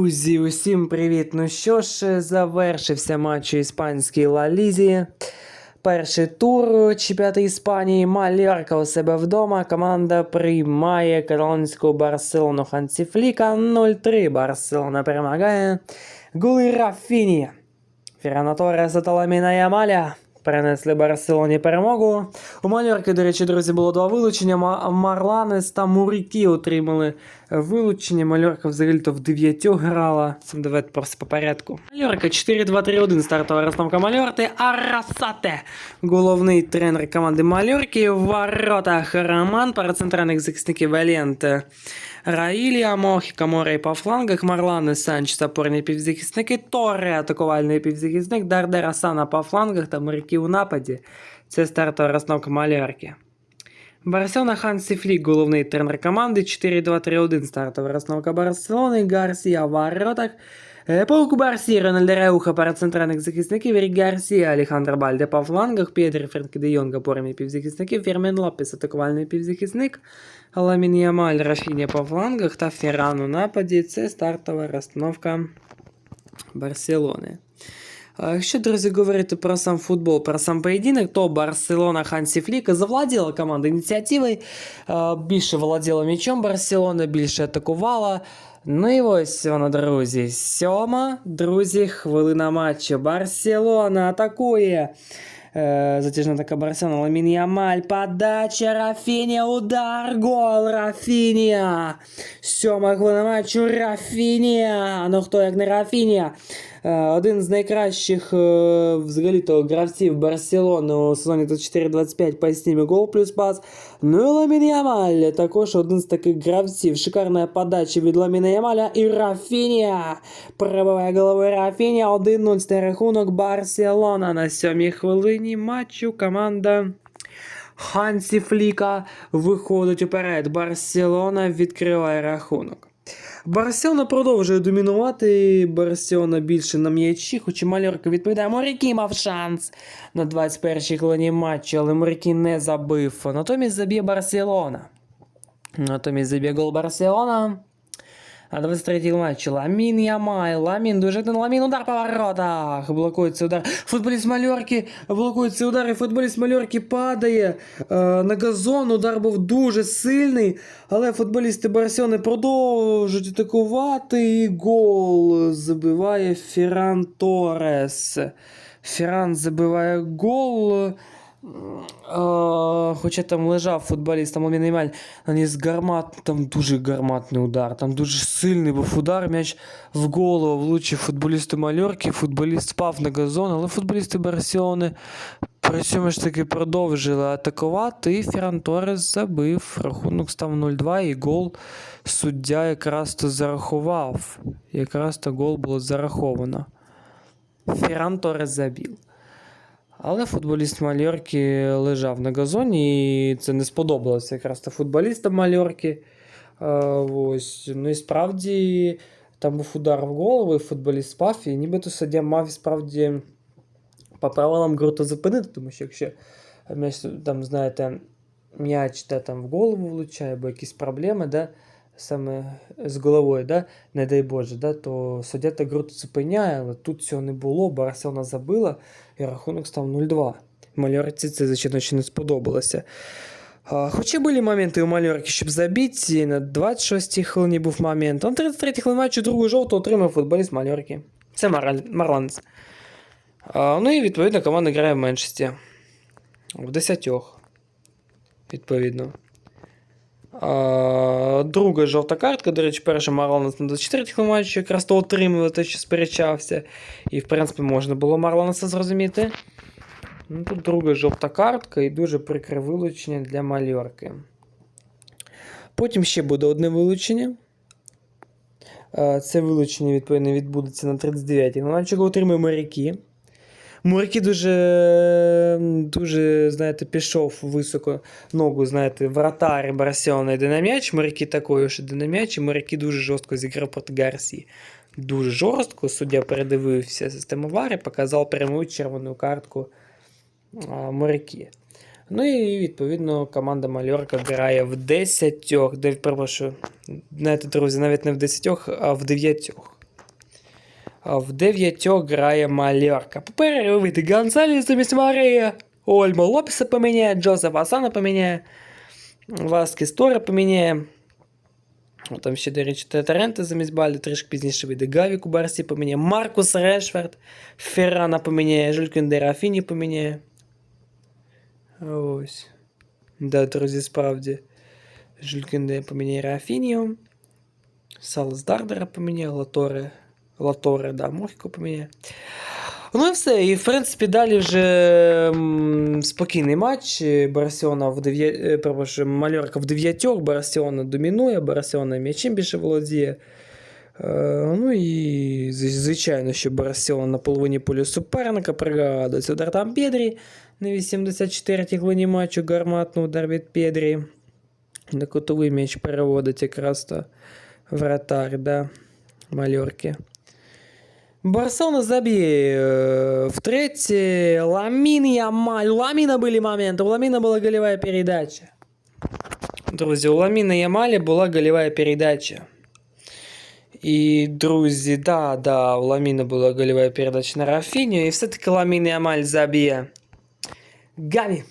Друзі, усім привіт! Ну що ж, завершився матч у іспанській Ла Лізі. Перший тур чемпіонату Іспанії. Малярка у себе вдома. Команда приймає каталонську Барселону Хансіфліка. 0-3 Барселона перемагає. Голи Рафіні. Феррано Торреса та Ямаля перенесли Барселоні перемогу. У Мальорки, до речі, друзі, було два вилучення. Ма- Марланес та Мурікі отримали вилучення. Мальорка взагалі-то в дев'ятьох грала. Давайте просто по порядку. Мальорка 4-2-3-1 стартова розстановка Мальорти. Арасате. Головний тренер команди Мальорки. В воротах Роман, пара центральних захисників Валєнте. Раїлія, Мохіка, Морей по флангах, Марлани, Санч, опорні півзахисники, Торе, атакувальний півзахисник, Дардера Сана по флангах та моряки у нападі. Це стартова розстановка Малярки. Барселона Хансі Флік, головний тренер команди, 4-2-3-1 стартова розстановка Барселони, Гарсія в воротах, Е, Паук Барсі, Рональд Реуха, пара центральних захисників, Рік Гарсія, Алехандро Бальде по флангах, Пєдри, Френкі де Йонг, опорні півзахисники, Фермен Лопес, атакувальний півзахисник, Ламін Ямаль, Рафіня по флангах та Ферран у нападі. Це стартова розстановка Барселони. А Якщо, друзі, говорити про сам футбол, про сам поєдинок, то Барселона Хансі Фліка завладіла команда ініціативою, е, більше володіла м'ячом Барселона, більше атакувала. Ну і ось вона, друзі. Сьома, друзі, хвилина матчу. Барселона атакує. Е, Затяжна така Барселона, Ламін Ямаль, подача, Рафіня, удар, гол, Рафіня. Сьома хвилина матчу, Рафіня. Ну хто як не Рафіня? Е, Один з найкращих е, взагалі-то гравців Барселони у сезоні 24-25 по стімі гол плюс пас. Ну і Ламін Ямаль, також один з таких гравців. Шикарна подача від Ламіна Ямаля і Рафіня. Пробиває головою Рафіня. 1-0 це рахунок Барселона на сьомій хвилині матчу. Команда Хансі Фліка виходить уперед. Барселона відкриває рахунок. Барселона продовжує домінувати. Барселона більше на м'ячі, хоч і Мальорка відповідає. Моряки мав шанс на 21-й хвилині матчу, але Моряки не забив. Натомість заб'є Барселона. Натомість заб'є гол Барселона. А 23-й матч Ламін Ямай. Ламін дуже Ламін удар по воротах. Блокується удар. Футболіст Мальорки блокується удар, і футболіст Мальорки падає е, на газон. Удар був дуже сильний. Але футболісти Барселони продовжують атакувати. І гол забиває Ферран Торрес. Ферран забиває гол. Хоча там лежав футболіст, там Ламін Ямаль наніс гармат, там дуже гарматний удар, там дуже сильний був удар, м'яч в голову влучив футболісту Мальорки, футболіст впав на газон, але футболісти Барселони при цьому ж таки продовжили атакувати, і Ферран Торрес забив. Рахунок став 0-2, і гол суддя якраз то зарахував. Якраз то гол було зараховано. Ферран Торрес забив. Але футболіст Мальорки лежав на газоні, і це не сподобалося якраз то футболістам Мальорки. Ось. Ну і справді там був удар в голову, і футболіст спав, і нібито суддя мав справді по правилам круто зупинити, тому що якщо там, знаєте, м'яч та, там, в голову влучає, або якісь проблеми, да, саме з головою, да, не дай Боже, да, то суддя так круто зупиняє, але тут цього не було, Барселона забила, і рахунок став 0-2. Мальорці це, звичайно, ще не сподобалося. Хоча були моменти у Мальорки, щоб забити, на 26-й хвилині був момент. На 33-й хвилині матчу другу жовту отримав футболіст Мальорки. Це Марланс. Ну і відповідно команда грає в меншості. В 10. Відповідно. Друга жовта картка. До речі, перша Марланес на 24 матчі якраз то отримали те, що сперечався. І, в принципі, можна було Марланеса зрозуміти. Ну, тут друга жовта картка і дуже прикре вилучення для Мальорки. Потім ще буде одне вилучення. Е, Це вилучення, відповідно, відбудеться на 39-й. На чого отримує моряки. Моряки дуже, дуже, знаєте, пішов високо ногу, знаєте, вратар Барселона йде на м'яч, моряки також йде на м'яч, і моряки дуже жорстко зіграв проти Гарсії. Дуже жорстко. Суддя передивився систему вари, показав пряму червону картку моряки. Ну і відповідно команда Мальорка грає в 10, де, перепрошую, знаєте, друзі, навіть не в 10, а в 9. В дев'ятьох грає Мальорка. Попереду вийде Гонсалес замість Марія. Ольмо Лопеса поміняє, Джозеф Асана поміняє. Васкес Тора поміняє. О, Там ще, до речі, Таренте замість Балі, трішки пізніше вийде Гавік у Барсі поміняє. Маркус Решфорд, Феррана поміняє, Жулькін Дерафіні поміняє. Ось. Да, друзі, справді. Жулькін поміняє Рафінію. Салас Дардера поміняє, Латоре. Латоре, да, Мохіко поміняє. Ну і все. І в принципі далі вже спокійний матч. Барселона в 9, перепрошую, Мальорка в дев'ятьох, Барселона домінує, Барселона м'ячем більше володіє. Е, ну і звичайно, що Барселона на половині полю суперника пригадується удар там Педрі на 84-й хвилині матчу гарматний удар від Педрі. На котовий м'яч переводить якраз то вратар, да, Мальорки. Барселона забье э, в третье. Ламин Ямаль. У Ламина были моменты. У Ламина была голевая передача. Друзі, у Ламіна Ямалі була голевая передача. І, друзі, да, да, у Ламіна була голевая передача на Рафіню. І все-таки Ламін Ямаль заб'є. Гаві.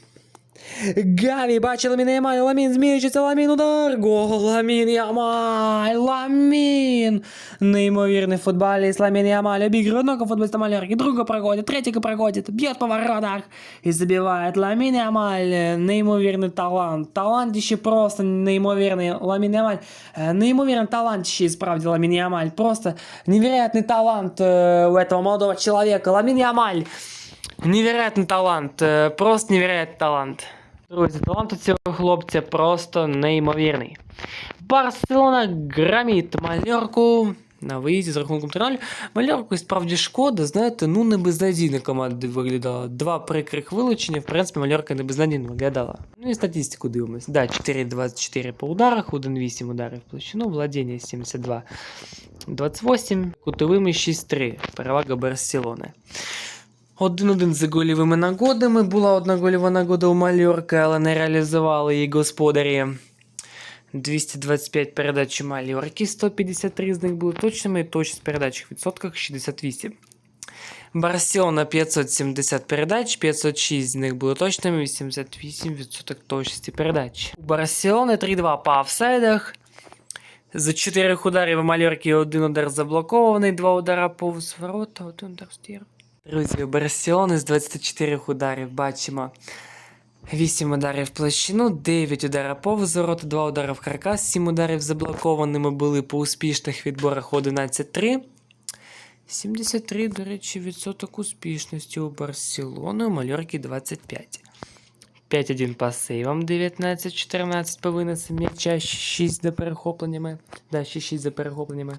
Гаві, бачили Ламін Ямаль, Ламін зміючиться, Ламін удар. Гол, Ламін Ямаль, Ламін. Неймовірний футболіст Ламін Ямаль обігрує одного футболіста Малярки, другого проходит, третьего проходит, бьет по воротах и забивает. Ламін Ямаль, неймовірний талант. Талантище просто неймовірний. Ламін Ямаль, е, неймовірний талантище, і справді Ламін Ямаль. Просто невероятный талант е, у этого молодого человека. Ламін Ямаль. Невероятний талант, е, просто невероятний талант. Друзі, талант у цього хлопця просто неймовірний. Барселона громить Мальорку на виїзді з рахунком 3-0. Мальорку справді шкода, знаєте, ну не безнадійна команда виглядала. Два прикрих вилучення, в принципі, Мальорка не безнадійно виглядала. Ну і статистику дивимось. Да, 4-24 по ударах, 1-8 ударів в площину, владіння 72. 28, кутовими 6-3. Перевага Барселони. 1-1 за гольовими нагодами. Була одна гольова нагода у Мальорки, але не реалізували її господарі. 225 передач у Мальорки, 153 з них були точними, і точність передач в відсотках 68. Барселона 570 передач, 506 з них були точними, 88% точності передач. У Барселони 3-2 по офсайдах. З 4 ударів у Мальорки один удар заблокований, 2 удара повз ворота, один удар в стір. Друзі, Барселони з 24 ударів бачимо 8 ударів в площину, 9 ударів повз ворота, 2 удари в каркас, 7 ударів заблокованими були по успішних відборах 11-3. 73, до речі, відсоток успішності у Барселони, у Мальорки 25. 5-1 по сейвам, 19-14 по винесу м'яча, 6 за перехопленнями. Да, ще 6 за перехопленнями.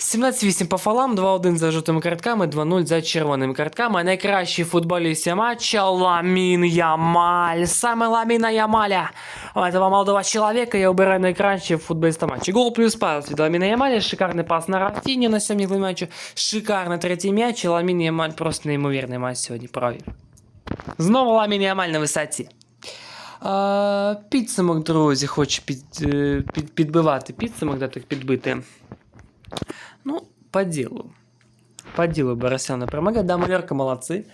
17-8 по фалам, 2-1 за жовтими картками, 2-0 за червоними картками. Найкращий футболіст матча Ламін Ямаль. Саме Ламіна Ямаля. Этого молодого человека я убираю найкращий футболіста матча. Гол плюс пас від Ламіна Ямаля. Шикарний пас на Рафіні на сьомій матчу. Шикарний третій м'яч. Ламін Ямаль просто неймовірний матч сьогодні провів. Знову Ламін Ямаль на висоті. Підсумок, друзі, хочу під, е, під, підбивати. Підсумок, де так підбити. Ну, по делу. По делу Барселона промогает. Да, Малерка молодцы.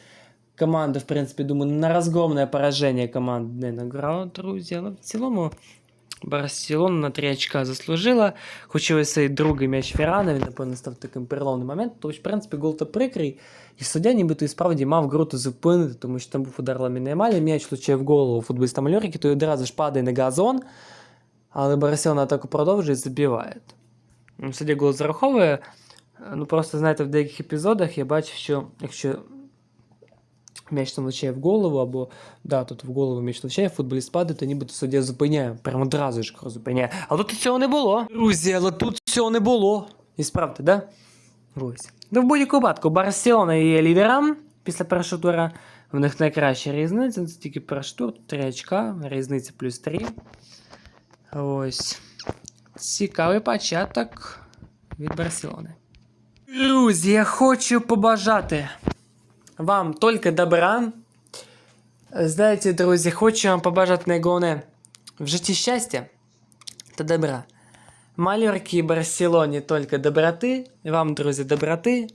Команда, в принципе, думаю, на разгромное поражение команд не награла, друзі. Але в цілому Барселона на 3 очка заслужила. Хоч ось цей другий м'яч Феррана, він, напевно, став таким переломним моментом. Тобто, в принципі, гол то прикрий. І суддя нібито і справді мав гру зупинити, тому що там був удар Ламіна Ямаля, м'яч влучає в голову футболіста Мальорки, то й одразу ж падає на газон. Але Барселона атаку продовжує і забиває. Суддя гол зараховує. Ну просто знаєте, в деяких епізодах я бачив, що якщо м'яч там влучає в голову, або да, тут в голову м'яч влучає, футболіст падає, то нібито суддя зупиняє, прямо одразу ж зупиняє. Але тут цього не було. Друзі, але тут цього не було. І справді, да? Ось. Ну, в будь-якому випадку, Барселона є лідером після першого тура. В них найкраща різниця, це тільки перший тур, 3 очка, різниця плюс 3. Ось. Цікавий початок від Барселони. Друзі, я хочу побажати вам тільки добра. Знаєте, друзі, хочу вам побажати найголовне в житті щастя та добра. Мальорки і Барселоні тільки доброти. Вам, друзі, доброти.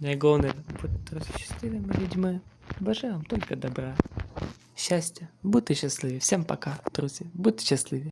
Найголовніше, будьте щасливими людьми. Бажаю вам тільки добра. Щастя, будьте щасливі. Всім пока, друзі. Будьте щасливі.